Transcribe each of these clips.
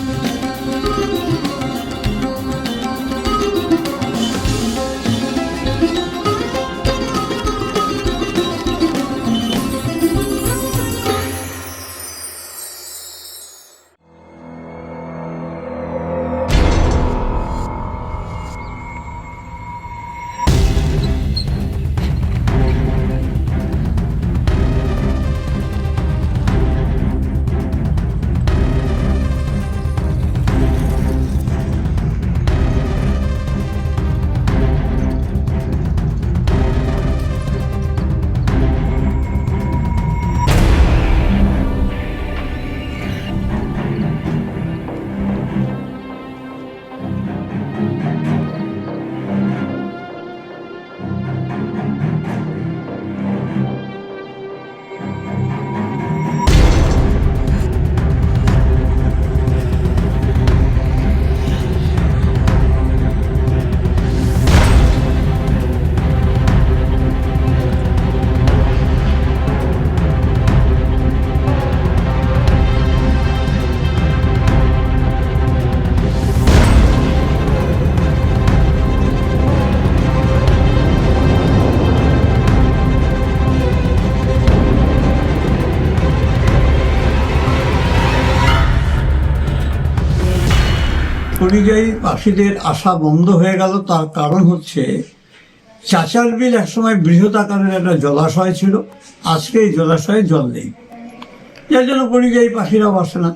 Música পরিযায়ী পাখিদের আসা বন্ধ হয়ে গেল। তার কারণ হচ্ছে, চাচার বিল একসময় বৃহৎ আকারের একটা জলাশয় ছিল। আজকে এই জলাশয়ে জল নেই। যার জন্য পরিযায়ী পাখিরাও আসে না।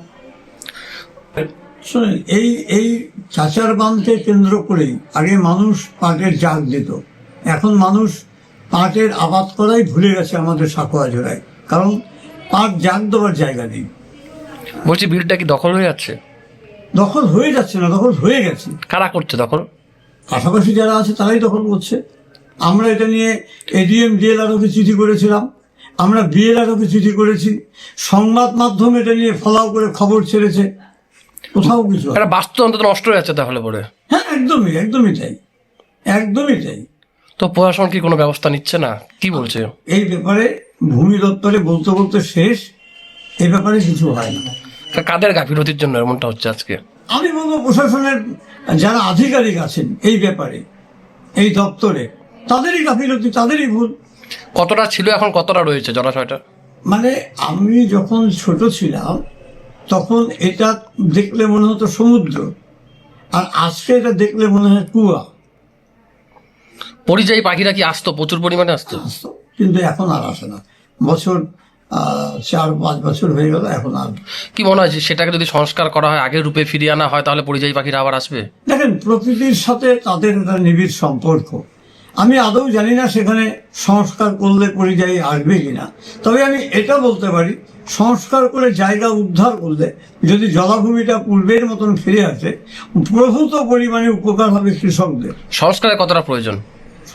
শোনেন, এই এই চাচার বাঁধকে কেন্দ্র করেই আগে মানুষ পাটের জাগ দিত। এখন মানুষ পাটের আবাদ করাই ভুলে গেছে আমাদের সাকুয়া জোড়ায় কারণ পাট জাগ দেওয়ার জায়গা নেই। বলছি, বিলটা কি দখল হয়ে যাচ্ছে? দখল হয়ে যাচ্ছে না দখল হয়ে গেছে। কারা করছে দখল? পাশাপাশি যারা আছে তারাই দখল করছে। আমরা এটা নিয়ে এডিএম ডিএলআরওকে চিঠি করেছিলাম। আমরা বিএলআরওকে চিঠি করেছি। সংবাদ মাধ্যম এটা নিয়ে ফলাও করে খবর ছেড়েছে। কোথাও কিছু। একটা বাস্তু অন্তত নষ্ট হয়ে যাচ্ছে তাহলে পরে। হ্যাঁ একদমই একদমই তাই। একদমই তাই। তো প্রশাসন কি কোনো ব্যবস্থা নিচ্ছে না? কি বলছে? এই ব্যাপারে ভূমি দপ্তরে বলতে বলতে শেষ। এই ব্যাপারে কিছু হয় না। কাদের গাফিলতির জন্য এমনটা হচ্ছে আজকে? আমি বলব প্রশাসনের যারা আধিকারিক আছেন এই ব্যাপারে এই দপ্তরে তাদেরই গাফিলতি তাদেরই ভুল। কতটা ছিল এখন কতটা রয়েছে জলাশয়টা? মানে আমি যখন ছোট ছিলাম তখন এটা দেখলে মনে হতো সমুদ্র আর আজকে এটা দেখলে মনে হয় কুয়া। পরিযায়ী পাখিরা কি আসতো? প্রচুর পরিমাণে আসতো। কিন্তু এখন আর আসে না। বছর চার পাঁচ বছর হয়ে গেল এখন আর। কি মনে হয় সেটাকে যদি সংস্কার করা হয় আগের রূপে ফিরিয়ে আনা হয় তাহলে পরিযায়ী পাখিরা আবার আসবে? দেখেন প্রকৃতির সাথে তাদের একটা নিবিড় সম্পর্ক। আমি আদৌ জানি না সেখানে সংস্কার করলে পরিযায়ী আসবে কিনা। তবে আমি এটা বলতে পারি সংস্কার করে জায়গা উদ্ধার করলে যদি জলাভূমিটা পূর্বের মতন ফিরে আসে প্রভূত পরিমাণে উপকার হবে কৃষকদের। সংস্কারের কতটা প্রয়োজন?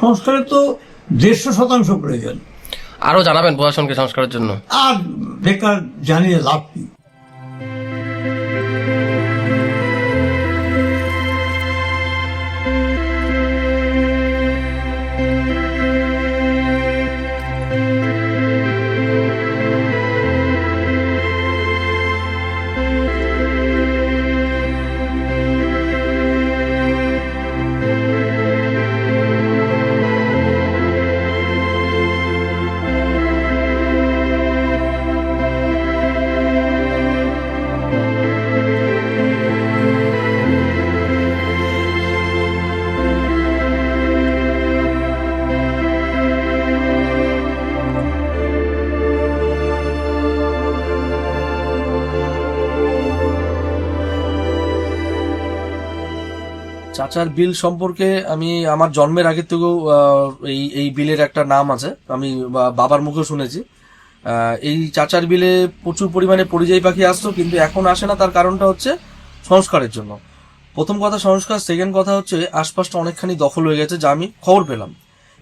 সংস্কারের তো দেড়শো শতাংশ প্রয়োজন। আরও জানাবেন প্রশাসনকে সংস্কারের জন্য। আর বেকার জানিয়ে লাভ কি? চাচার বিল সম্পর্কে আমি আমার জন্মের আগের থেকেও এই এই বিলের একটা নাম আছে। আমি বাবার মুখে শুনেছি। এই চাচার বিলে প্রচুর পরিমাণে পরিযায়ী পাখি আসতো, কিন্তু এখন আসে না। তার কারণটা হচ্ছে সংস্কারের জন্য। প্রথম কথা সংস্কার সেকেন্ড কথা হচ্ছে আশপাশটা অনেকখানি দখল হয়ে গেছে, যা আমি খবর পেলাম।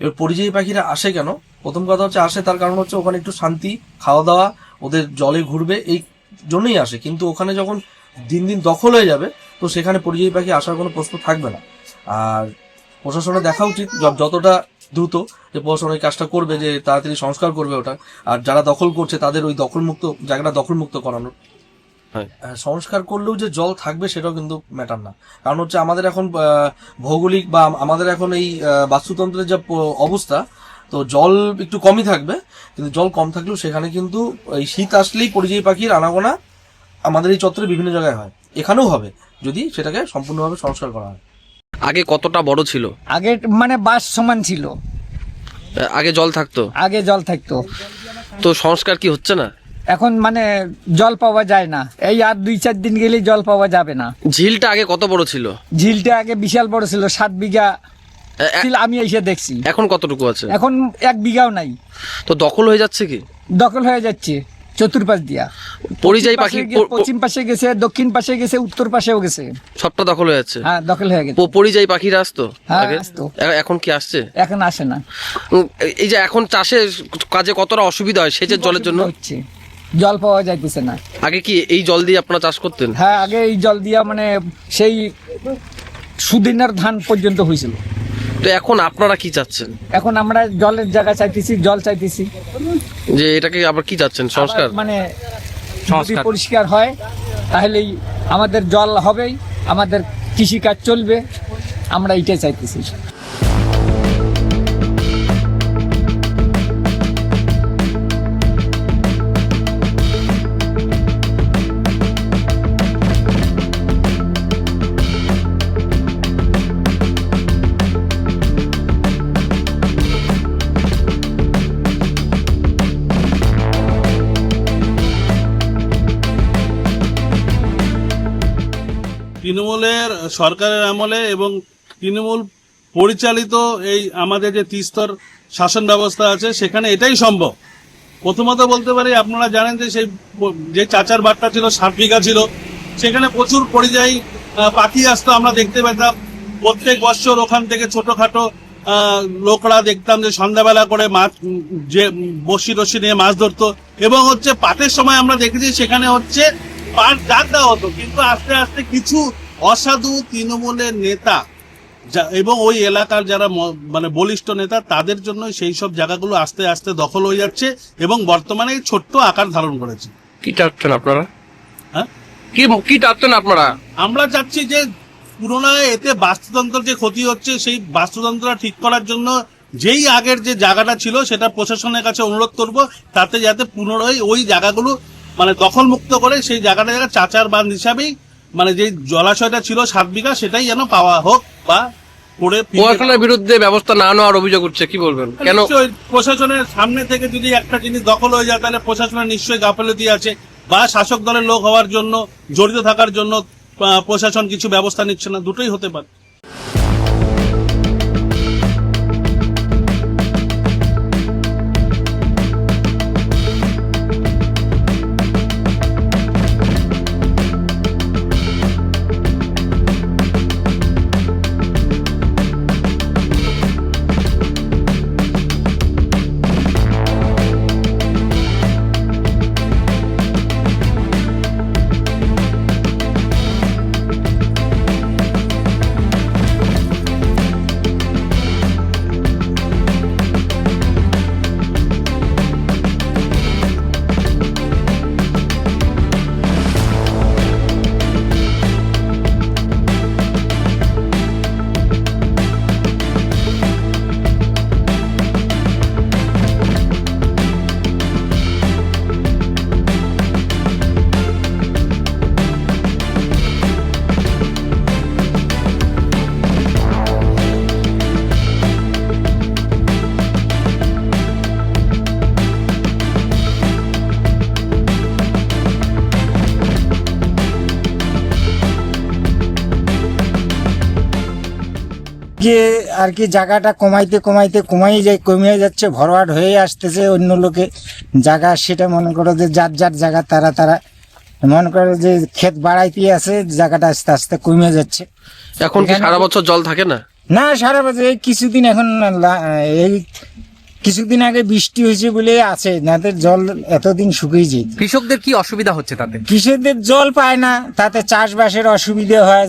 এবার পরিযায়ী পাখিরা আসে কেন? প্রথম কথা হচ্ছে আসে, তার কারণ হচ্ছে ওখানে একটু শান্তি, খাওয়া দাওয়া, ওদের জলে ঘুরবে, এই জন্যই আসে। কিন্তু ওখানে যখন দিন দিন দখল হয়ে যাবে তো সেখানে পরিযায়ী পাখি আসার কোনো প্রশ্ন থাকবে না। আর প্রশাসনের দেখা উচিত যতটা দ্রুত যে প্রশাসন এই কাজটা করবে যে তাড়াতাড়ি সংস্কার করবে ওটা। আর যারা দখল করছে তাদের ওই দখলমুক্ত জায়গাটা দখলমুক্ত করানোর। হয়। সংস্কার করলেও যে জল থাকবে সেটাও কিন্তু ম্যাটার না। কারণ হচ্ছে আমাদের এখন ভৌগোলিক বা আমাদের এখন এই বাস্তুতন্ত্রের যা অবস্থা তো জল একটু কমই থাকবে। কিন্তু জল কম থাকলেও সেখানে কিন্তু এই শীত আসলেই পরিযায়ী পাখির আনাগোনা আমাদের এই চত্বরে বিভিন্ন জায়গায় হয়। এখানেও হবে যদি সেটাকে সম্পূর্ণভাবে সংস্কার করা হয়। আগে কতটা বড় ছিল? আগে মানে বাস সমান ছিল। আগে জল থাকতো? আগে জল থাকতো। তো সংস্কার কি হচ্ছে না? এখন মানে জল পাওয়া যায় না। এই আর দুই চার দিন গেলেই জল পাওয়া যাবে না। ঝিলটা আগে কত বড় ছিল? ঝিলটা আগে বিশাল বড় ছিল সাত বিঘা আমি এসে দেখছি। এখন কতটুকু আছে? এখন এক বিঘাও নাই। তো দখল হয়ে যাচ্ছে কি? দখল হয়ে যাচ্ছে। চতুর্পাশ দিয়া। পরিযায়ী পাখি পশ্চিম পাশে গেছে দক্ষিণ পাশে গেছে উত্তর পাশেও গেছে। সবটা দখল হয়ে যাচ্ছে? হ্যাঁ দখল হয়ে গেছে। পরিযায়ী পাখিরা আসতো হ্যাঁ, আগে? আসতো। এখন কি আসছে? এখন আসে না। এই যে এখন চাষে কাজে কতটা অসুবিধা হয় সেচের জলের জন্য? হচ্ছে। জল পাওয়া যাইতেছে না। আগে কি এই জল দিয়ে আপনারা চাষ করতেন? হ্যাঁ আগে এই জল দিয়া মানে সেই সুদিনের ধান পর্যন্ত হয়েছিল তো এখন আপনারা কি চাচ্ছেন? এখন আমরা জলের জায়গা চাইতেছি জল চাইতেছি। যে এটাকে আবার কি চাচ্ছেন সংস্কার? মানে সংস্কার। পরিষ্কার হয় তাহলেই আমাদের জল হবেই আমাদের কৃষিকাজ চলবে আমরা এটাই চাইতেছি। তৃণমূলের সরকারের আমলে এবং তৃণমূল পরিচালিত এই আমাদের যে তিস্তর শাসন ব্যবস্থা আছে, সেখানে এটাই সম্ভব। প্রথমত বলতে পারি, আপনারা জানেন যে সেই যে চাচার বাট্টা ছিল ষাট বিঘা ছিল, সেখানে প্রচুর পরিযায়ী পাখি আসতো, আমরা দেখতে পেতাম। প্রত্যেক বছর ওখান থেকে ছোটখাটো লোকরা দেখতাম যে সন্ধ্যাবেলা করে মাছ, যে বসি রসি নিয়ে মাছ ধরতো। এবং হচ্ছে পাটের সময় আমরা দেখেছি, সেখানে হচ্ছে পাট ডাক দেওয়া হতো। কিন্তু আস্তে আস্তে কিছু অসাধু তৃণমূলের নেতা এবং ওই এলাকার যারা মানে বলিষ্ঠ নেতা তাদের জন্য সেই সব জায়গাগুলো আস্তে আস্তে দখল হয়ে যাচ্ছে এবং বর্তমানে ছোট্ট আকার ধারণ করেছে। কি চাচ্ছেন আপনারা? হ্যাঁ? কি কি চাচ্ছেন আপনারা? আমরা চাচ্ছি যে পুরোনায় এতে বাস্তুতন্ত্রের যে ক্ষতি হচ্ছে সেই বাস্তুতন্ত্র ঠিক করার জন্য যেই আগের যে জায়গাটা ছিল সেটা প্রশাসনের কাছে অনুরোধ করব তাতে যাতে পুনরায় ওই জায়গাগুলো মানে দখল মুক্ত করে সেই জায়গাটা জায়গা চাচার বাঁধ হিসাবেই মানে যে জলাশয়টা ছিল সাত বিঘা সেটাই যেন পাওয়া হোক বা করে বিরুদ্ধে ব্যবস্থা না নেওয়ার অভিযোগ উঠছে কি বলবেন? কেন প্রশাসনের সামনে থেকে যদি একটা জিনিস দখল হয়ে যায় তাহলে প্রশাসনের নিশ্চয়ই গাফিলতি আছে বা শাসক দলের লোক হওয়ার জন্য জড়িত থাকার জন্য প্রশাসন কিছু ব্যবস্থা নিচ্ছে না দুটোই হতে পারে। যে আর কি জায়গাটা কমাইতে কমাইতে কমাই যায় কমিয়ে যাচ্ছে ভরওয়ার্ড হয়ে আসতেছে অন্য লোকে। জায়গা সেটা মনে করো যে যার যার জায়গা তারা তারা মনে করো যে ক্ষেত বাড়াইতে আছে জায়গাটা আস্তে আস্তে কমে যাচ্ছে। এখন কি সারা বছর জল থাকে না? না সারা বছর এই কিছুদিন এখন এই কিছুদিন আগে বৃষ্টি হয়েছে বলে আছে নাদের জল এতদিন শুকিয়ে যেত কৃষকদের কি অসুবিধা হচ্ছে তাতে? কৃষকদের জল পায় না তাতে চাষবাসের অসুবিধা হয়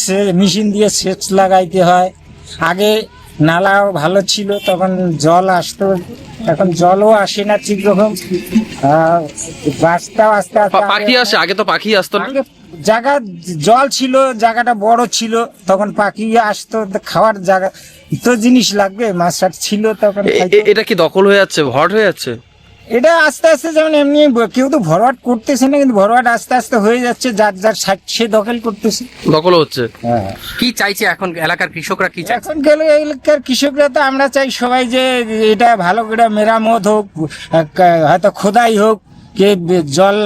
সে মেশিন দিয়ে সেচ লাগাইতে হয়। আগে নালাও ভালো ছিল তখন জল আসতো। এখন জলও আসে না ঠিক রকম। রাস্তাও আস্তে আস্তে পাখি আসে? আগে তো পাখি আসতো না। জায়গা জল ছিল জায়গাটা বড় ছিল তখন পাখি আসতো খাওয়ার জায়গা তো জিনিস লাগবে মাছ ছিল তখন এটা কি দখল হয়ে যাচ্ছে? ভট হয়ে যাচ্ছে? এটা আস্তে আস্তে যেমন এমনি কেউ তো ভরওয়াট করতেছে না কিন্তু ভরওয়াট আস্তে আস্তে হয়ে যাচ্ছে যার যার সে দখল করতেছে। দখল হচ্ছে। হ্যাঁ। কি চাইছে এখন এলাকার কৃষকরা কি চাইছে? এখন গেলে এলাকার কৃষকরা তো আমরা চাই সবাই যে এটা ভালো করে মেরামত হোক হয়তো খোদাই হোক কে জল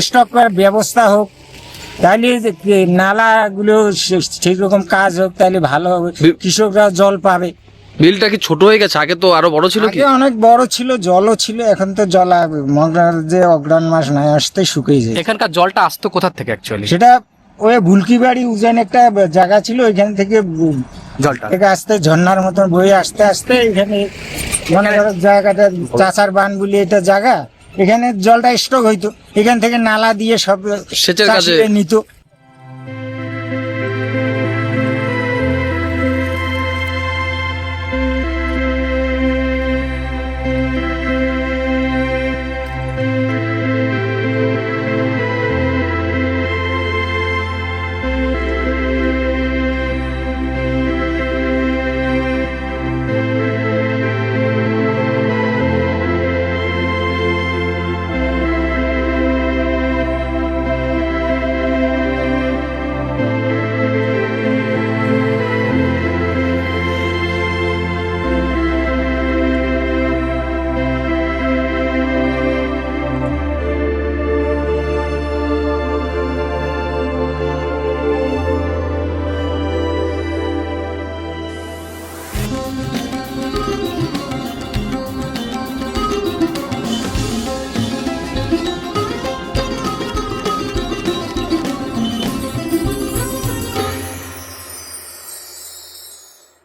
স্টক করার ব্যবস্থা হোক তাহলে যে নালাগুলো সেই রকম কাজ হোক তাহলে ভালো হবে কৃষকরা জল পাবে। বিলটা কি ছোট হয়ে গেছে? আগে তো আরও বড় ছিল কি? আগে অনেক বড় ছিল জলও ছিল এখন তো জল মগরার যে অগ্রাণ মাস নাই আসতে শুকিয়ে যায় এখানকার জলটা আসতো কোথা থেকে অ্যাকচুয়ালি সেটা ওই ভুলকি বাড়ি উজান একটা জায়গা ছিল ওইখান থেকে জলটা। থেকে আসতে ঝর্ণার মতন বয়ে আসতে আসতে এখানে মনে করো জায়গাটা চাষার বান বলে এটা জায়গা এখানে জলটা স্টক হইতো। এখান থেকে নালা দিয়ে সব সেচের কাজে- নিত।